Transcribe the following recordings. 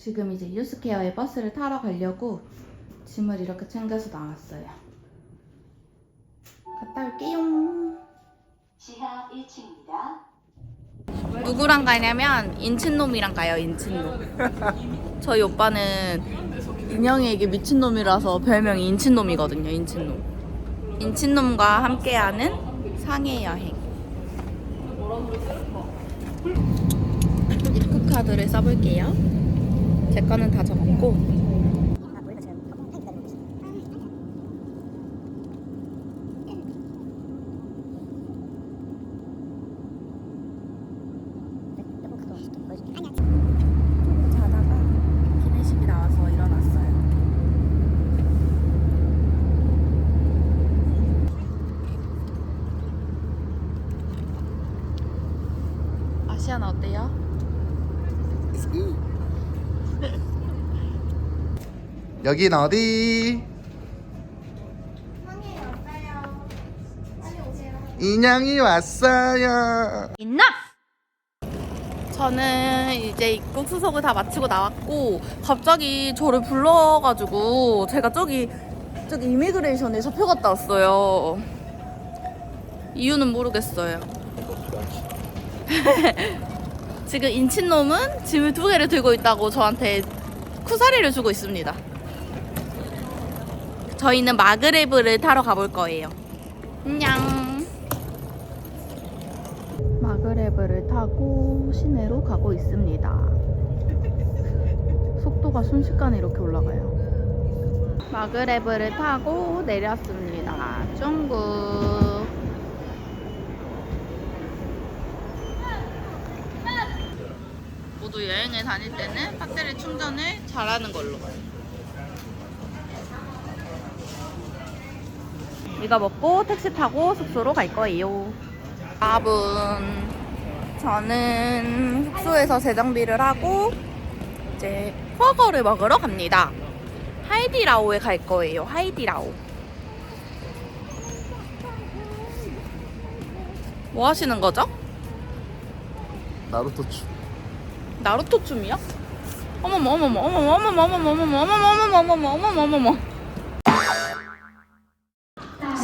지금 이제 유스케어의 버스를 타러 가려고 짐을 이렇게 챙겨서 나왔어요. 갔다 올게요. 지하 1층입니다. 누구랑 가냐면 인친놈이랑 가요 인친놈 저희 오빠는 인형에게 미친놈이라서 별명이 인친놈이거든요 인친놈 인친놈과 함께하는 상해 여행 입국 카드를 써볼게요 제 거는 다 적었고 자다가 기내식이 나와서 일어났어요. 아시아나 어때요? 여긴 어디? 인형이 왔어요. Enough! 저는 이제 입국 수속을 다 마치고 나왔고 갑자기 저를 불러가지고 제가 저기 저기 이미그레이션에 잡혀 갔다 왔어요. 이유는 모르겠어요. 지금 인친놈은 짐을 두 개를 들고 있다고 저한테 쿠사리를 주고 있습니다. 저희는 마그레브를 타러 가볼 거예요. 안녕. 마그레브를 타고 시내로 가고 있습니다. 속도가 순식간에 이렇게 올라가요. 마그레브를 타고 내렸습니다. 중국. 모두 여행을 다닐 때는 배터리 충전을 잘하는 걸로. 이거 먹고 택시 타고 숙소로 갈 거예요. 여러분, 저는 숙소에서 재정비를 하고 이제 버거를 먹으러 갑니다. 하이디라오에 갈 거예요. 하이디라오. 뭐 하시는 거죠? 나루토 추. 나루토 춤이요? 어머머 어머머 어머머 어머머 어머머 어머머 어머머 어머머 어머머 어머머 어머머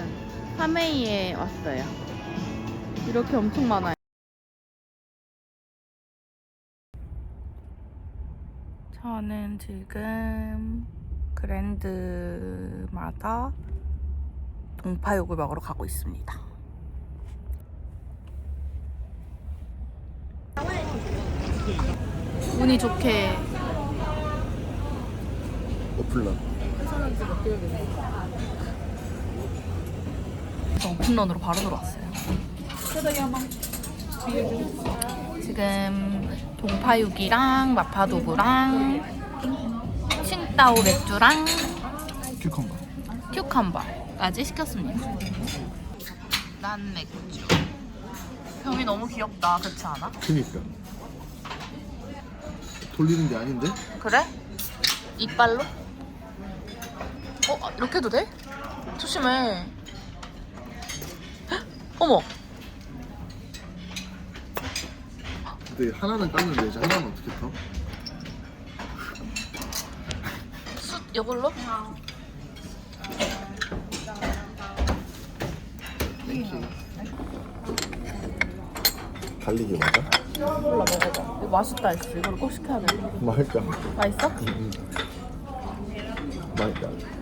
파는 하메이에 왔어요. 이렇게 엄청 많아요. 저는 지금 그랜드마다 동파육을 먹으러 가고 있습니다. 운이 좋게 오플 런. 오픈런으로 바로 들어왔어요. 지금 동파육이랑 마파두부랑 칭따오 맥주랑 큐컴버. 큐컴버까지 시켰습니다. 난 맥주. 병이 너무 귀엽다, 그렇지 않아? 그니까. 돌리는 게 아닌데? 그래? 이빨로? 어, 이렇게 해도 돼? 조심해. 헉, 어머, 근데 하나는 깠는데 이제 하나는 어떻게 터? 숯 이걸로? 갈리기 맞아? 몰라 먹어봐. 이거 맛있다 했어. 이걸 꼭 시켜야 돼. 맛있다. 맛있어? 맛있다.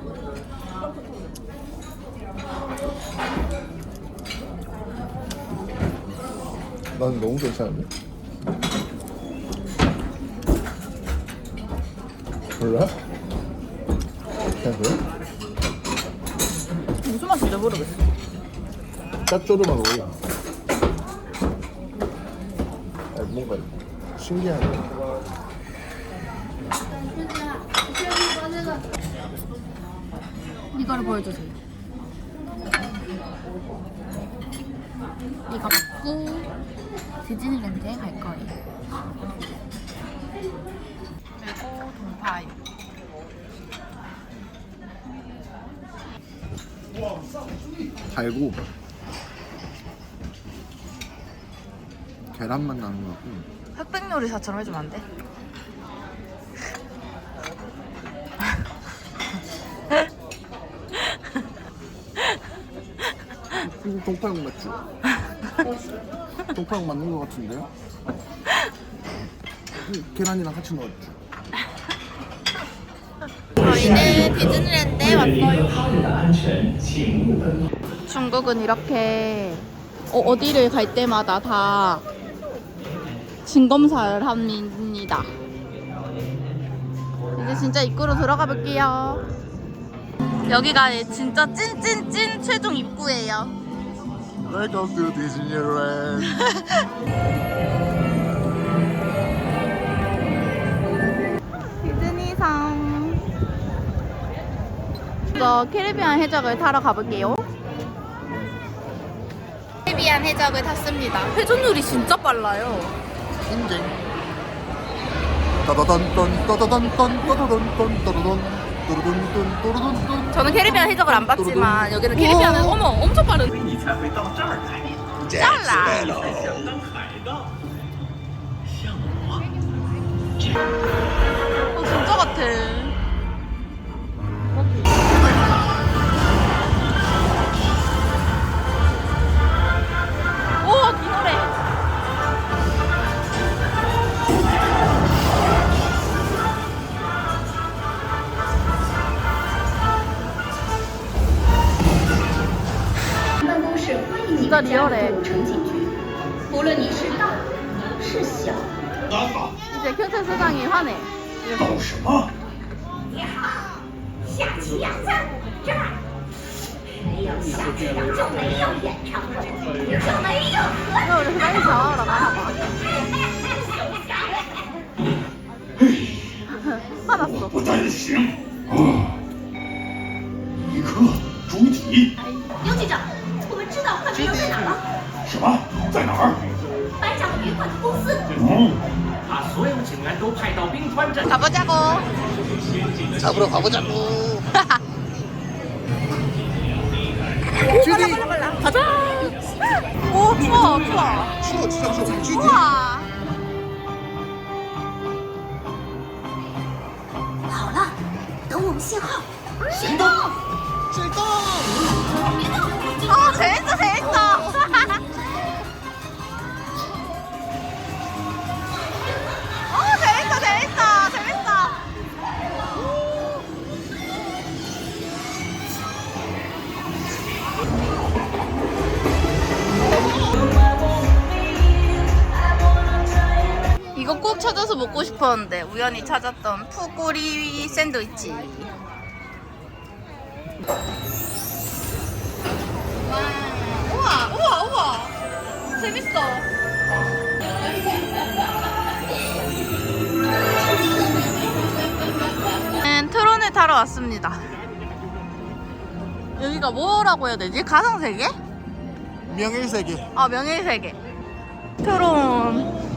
난 너무 괜찮은데? 몰라? 그래? 무슨 맛인지 모르겠어. 짭조름한 오이 아, 뭔가 신기하네 이거를 보여주세요. 이거 먹고 디즈니랜드에 갈 거예요. 그리고 동파유. 달고 계란맛 나는 것 같고 흑백 요리사처럼 해주면 안 돼? 이거 동파육 맞죠? 동파육 맞는 것 같은데요? 음, 계란이랑 같이 넣었죠 저희는 디즈니랜드에 왔어요. 중국은 이렇게 어, 어디를 갈 때마다 다 진검사를 합니다. 이제 진짜 입구로 들어가 볼게요. 여기가 진짜 찐찐찐 최종 입구예요. Welcome to Disneyland 디즈니상. 저 캐리비안 해적을 타러 가볼게요. 캐리비안 해적을 탔습니다. 회전율이 진짜 빨라요. 인증 따다단딴 따다단딴 따다단 또르돈돈 또르돈돈 저는 캐리비안 해적을 안 봤지만 여기는 캐리비안은 어머 엄청 빠른. 你才会到这儿来。 짤라. 想当海盗，像我。 어, 진짜 같아. 가보자고. 잡으러 가보자고 빨라 빨라 빨라. 가자. 오 추워 추워. 추워 진짜 추워 쥐디 우와. 好了，等我们信号，行动！ 출동 아 재밌어 재 이거 꼭 찾아서 먹고 싶었는데 우연히 찾았던 푸꾸리 샌드위치. 우와 우와 우와 재밌어 네, 트론을 타러 왔습니다 여기가 뭐라고 해야 되지? 가상세계? 명일세계 아 명예세계 트론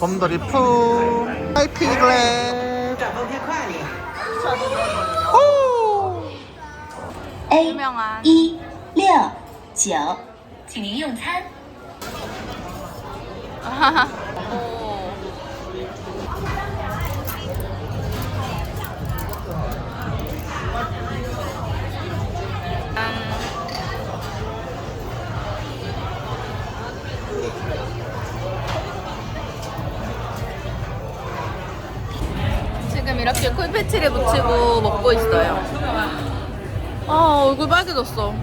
곰돌이 푸 하이피글렛 유명한 一六九，请您用餐。 이렇게 쿨패치를 붙이고 먹고 있어요. 아 얼굴 빨개졌어.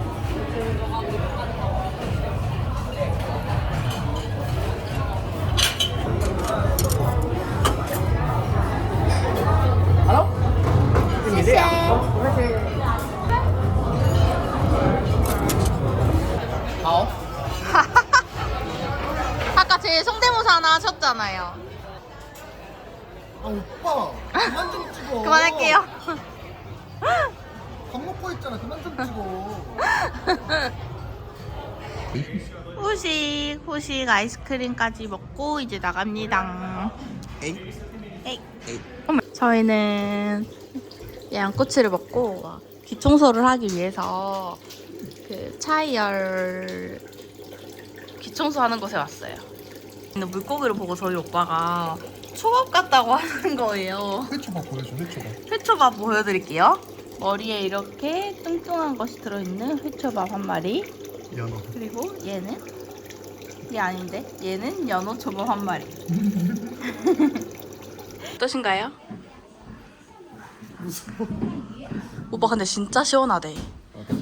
후식 아이스크림까지 먹고 이제 나갑니다. 에이 에이. 저희는 양꼬치를 먹고 귀 청소를 하기 위해서 그 차이열 귀 청소하는 곳에 왔어요. 물고기를 보고 저희 오빠가 초밥 같다고 하는 거예요. 회초밥 보여줘 회초밥 회초밥 보여드릴게요. 머리에 이렇게 뚱뚱한 것이 들어있는 회초밥 한 마리. 연어 그리고 얘는 얘 아닌데 얘는 연어 초밥 한 마리. 어떠신가요? 무서워 오빠 근데 진짜 시원하대.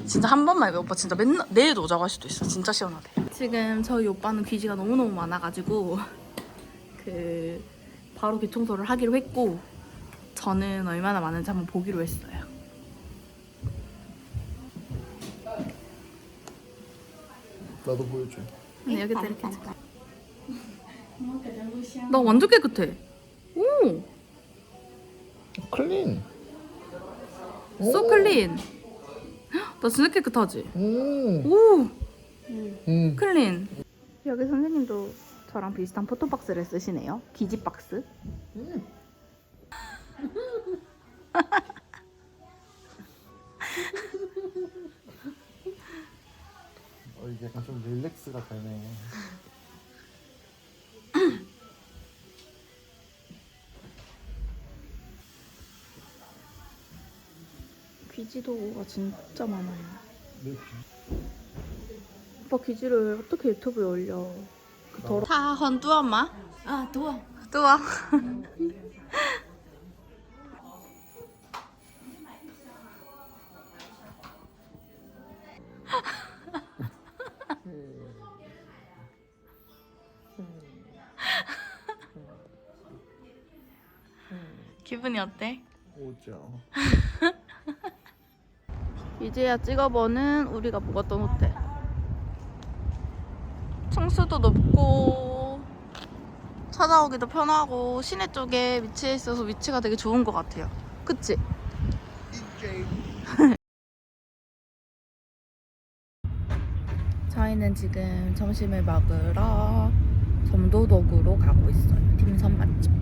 진짜 한 번만 입어. 오빠 진짜 맨날 내일도 오자고 할 수도 있어. 진짜 시원하대. 지금 저희 오빠는 귀지가 너무너무 많아가지고 그 바로 귀 청소를 하기로 했고 저는 얼마나 많은지 한번 보기로 했어요. 나도 보여줘 근데 여기다 이렇게 하자. 나 완전 깨끗해. 오, 클린 so clean. 나 진짜 깨끗하지? 음. 오, 음. 클린. 여기 선생님도 저랑 비슷한 포토박스를 쓰시네요. 기지 박스. 어, 이게 약간 좀 릴렉스가 되네 귀지도가 진짜 많아요. 내 오빠 귀지를 어떻게 유튜브에 올려? 그 더러. 타 헌뚜엄 기분이 어때? 오죠 이제야 찍어보는 우리가 묵었던 호텔. 층수도 높고 찾아오기도 편하고 시내 쪽에 위치해 있어서 위치가 되게 좋은 것 같아요. 그치? 저희는 지금 점심을 먹으러 점도독으로 가고 있어요. 딤섬 맛집.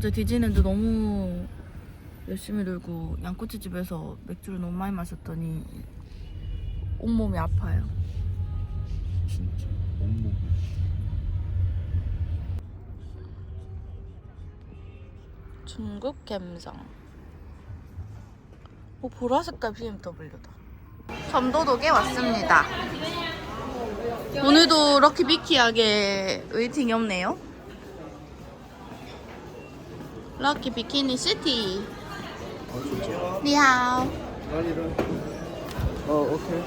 어제 디즈니랜드 너무 열심히 놀고 양꼬치집에서 맥주를 너무 많이 마셨더니 온몸이 아파요. 진짜 온몸 중국 갬성. 오 보라색깔 BMW다. 점도독에 왔습니다. 오늘도 럭키 비키하게 웨이팅이 없네요. 럭키 비키니 시티. 니하오. 아니라 어 오케이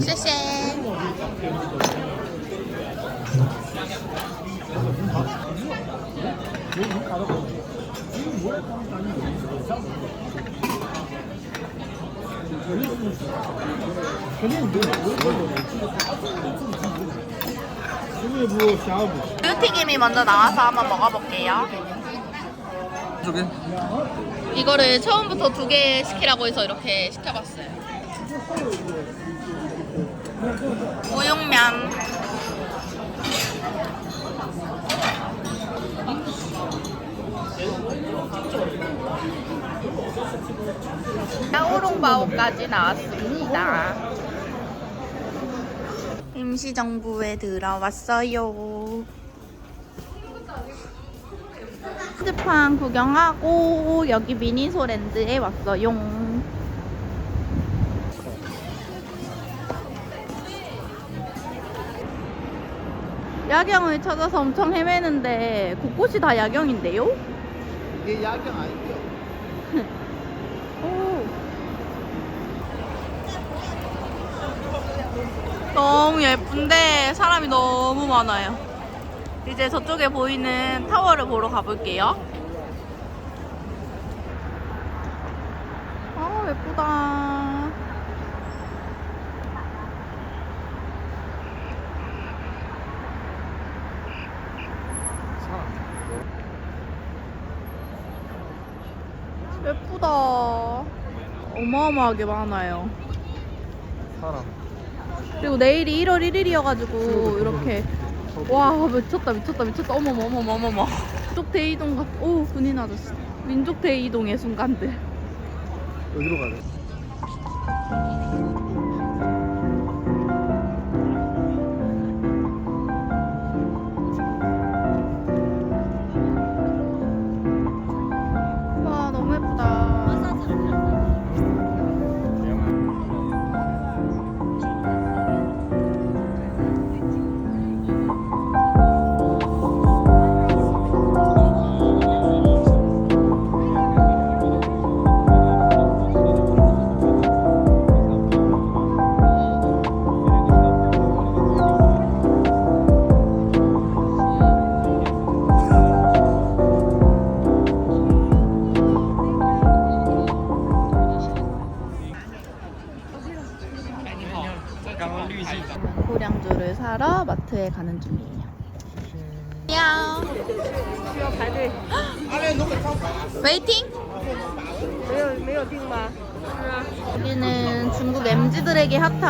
谢谢。 뷰티김이 먼저 나와서 한번 먹어볼게요. 저게 이거를 처음부터 두 개 시키라고 해서 이렇게 시켜봤어요. 우육면. 따오롱바오까지 나왔습니다. 임시정부에 들어왔어요. 스판 구경하고 여기 미니소랜드에 왔어요. 야경을 찾아서 엄청 헤매는데 곳곳이 다 야경인데요? 이게 야경 아닌데 너무 예쁜데 사람이 너무 많아요. 이제 저쪽에 보이는 타워를 보러 가볼게요. 아 예쁘다. 예쁘다. 어마어마하게 많아요. 사람. 그리고 내일이 1월 1일이어가지고 이렇게 와 미쳤다 미쳤다 미쳤다 어머머 어머머 어머머 민족 대이동 같. 오 군인 아저씨. 민족 대이동의 순간들. 여기로 가네.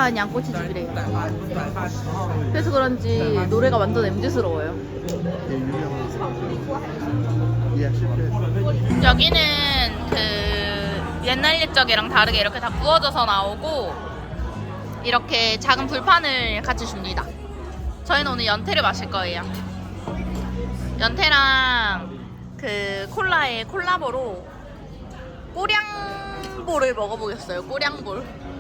핫한 양꼬치 집이래요. 그래서 그런지 노래가 완전 MZ스러워요. 여기는 그 옛날 옛적이랑 다르게 이렇게 다 구워져서 나오고 이렇게 작은 불판을 같이 줍니다. 저희는 오늘 연태를 마실 거예요. 연태랑 그 콜라의 콜라보로 꼬량볼을 먹어보겠어요. 꼬량볼.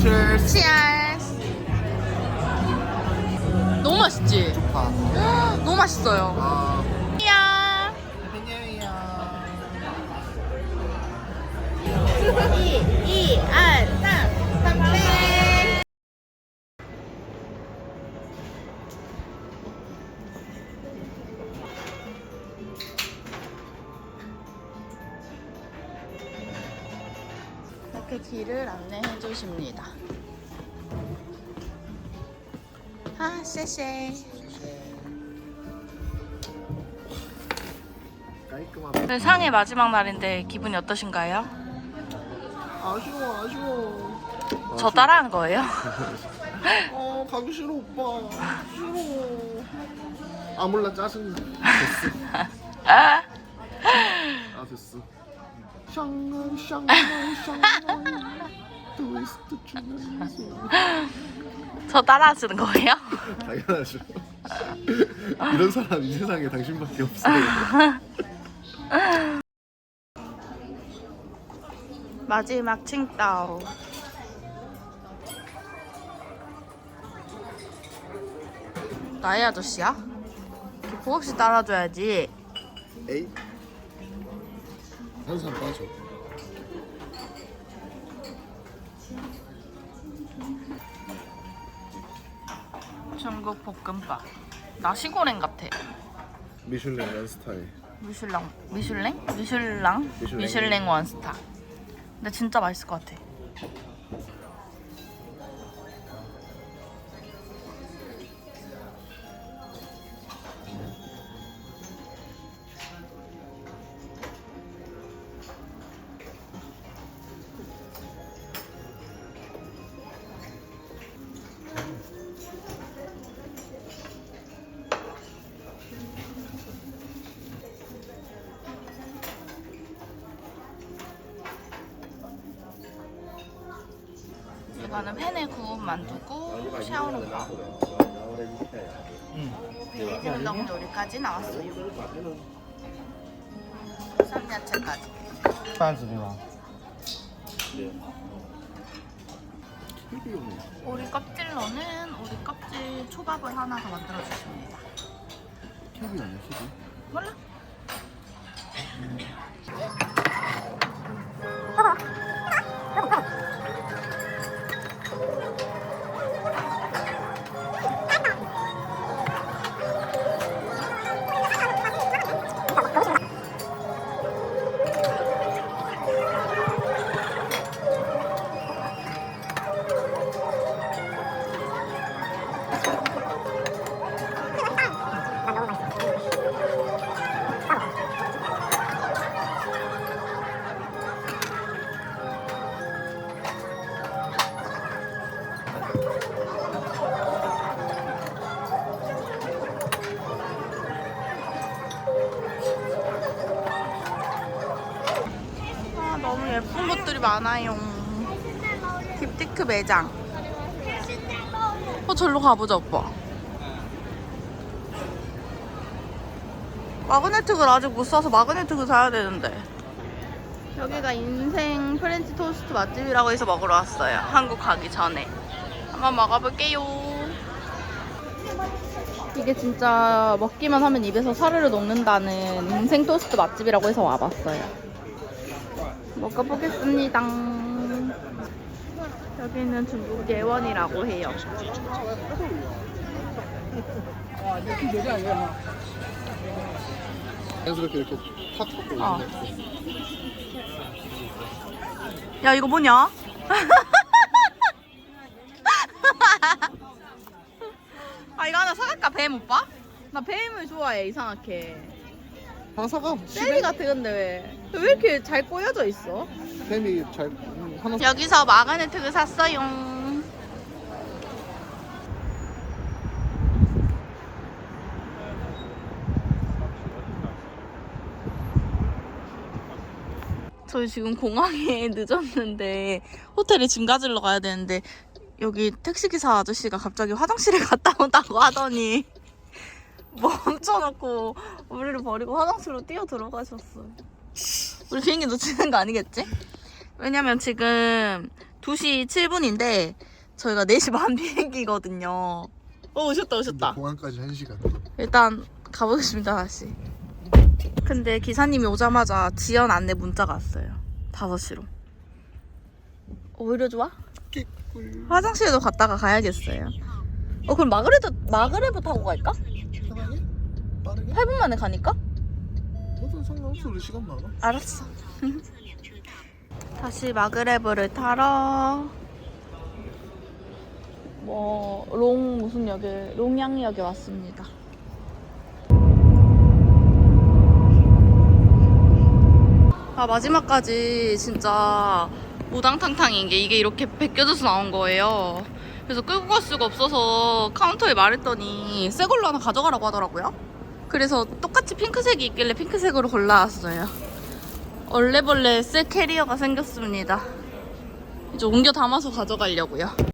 Cheers. 치얼스. 너무 맛있지? 너무 맛있어요. 아. 깔끔하다. 네, 상의 마지막 날인데 기분이 어떠신가요? 아쉬워, 아쉬워. 저 따라한 거예요? 어, 가기 싫어, 오빠. 싫어. 아, 몰라, 짜증나. 됐어. 아, 아, 됐어. 샹하이, 샹하이, 샹 트위스트 추면서. 저 따라하시는 거예요? 당연하죠. 이런 사람 이 세상에 당신밖에 없어요. 마지막 칭따오. 나의 아저씨야? 없이 따라줘야지. 에이. 한 사람 빠져. 중국 볶음밥. 나시고랭 같아. 미슐랭 원스타일. 미슐랑, 미슐랭? 미슐랑? 미슐랭. 미슐랭 원스타. 근데 진짜 맛있을 것 같아. 베이지 우동 요리까지 나왔어요. 쌈야채까지. 빤스비나. 우리 껍질로는 우리 껍질 초밥을 하나 더 만들어 주십니다. 티비 아니야 튀김? 몰라. 많아요. 딥티크 매장. 어, 절로 가보자, 오빠. 마그네틱을 아직 못 사서 마그네틱을 사야 되는데. 여기가 인생 프렌치 토스트 맛집이라고 해서 먹으러 왔어요. 한국 가기 전에. 한번 먹어볼게요. 이게 진짜 먹기만 하면 입에서 사르르 녹는다는 인생 토스트 맛집이라고 해서 와봤어요. 먹어보겠습니다. 여기는 중국 예원이라고 해요. 자연스럽게 이렇게 탁 섞고 어. 야 이거 뭐냐? 아 이거 하나 사갈까 뱀 오빠? 나 뱀을 좋아해 이상하게. 하나 사가 셀리 같아 근데 왜? 왜 이렇게 잘 꼬여져 있어? 뱀이 잘 음, 하나 여기서 마그네틱을 샀어요. 저희 지금 공항에 늦었는데 호텔에 짐 가지러 가야 되는데 여기 택시기사 아저씨가 갑자기 화장실에 갔다 온다고 하더니 멈춰놓고 우리를 버리고 화장실로 뛰어 들어가셨어요. 우리 비행기 놓치는 거 아니겠지? 왜냐면 지금 2시 7분인데 저희가 4시 반 비행기거든요. 어 오셨다 오셨다. 공항까지 1시간 일단 가보겠습니다 다시. 근데 기사님이 오자마자 지연 안내 문자가 왔어요. 5시로. 오히려 좋아? 화장실도 갔다가 가야겠어요. 어 그럼 마그레브 마그레브 타고 갈까? 편하게? 빠르게? 8분 만에 가니까? 뭐든 상관없어 우리 시간 많아 알았어. 다시 마그레브를 타러 뭐 롱 무슨 역에 롱양역에 왔습니다. 아 마지막까지 진짜 우당탕탕인 게 이게 이렇게 벗겨져서 나온 거예요. 그래서 끌고 갈 수가 없어서 카운터에 말했더니 새 걸로 하나 가져가라고 하더라고요. 그래서 똑같이 핑크색이 있길래 핑크색으로 골라왔어요. 얼레벌레 새 캐리어가 생겼습니다. 이제 옮겨 담아서 가져가려고요.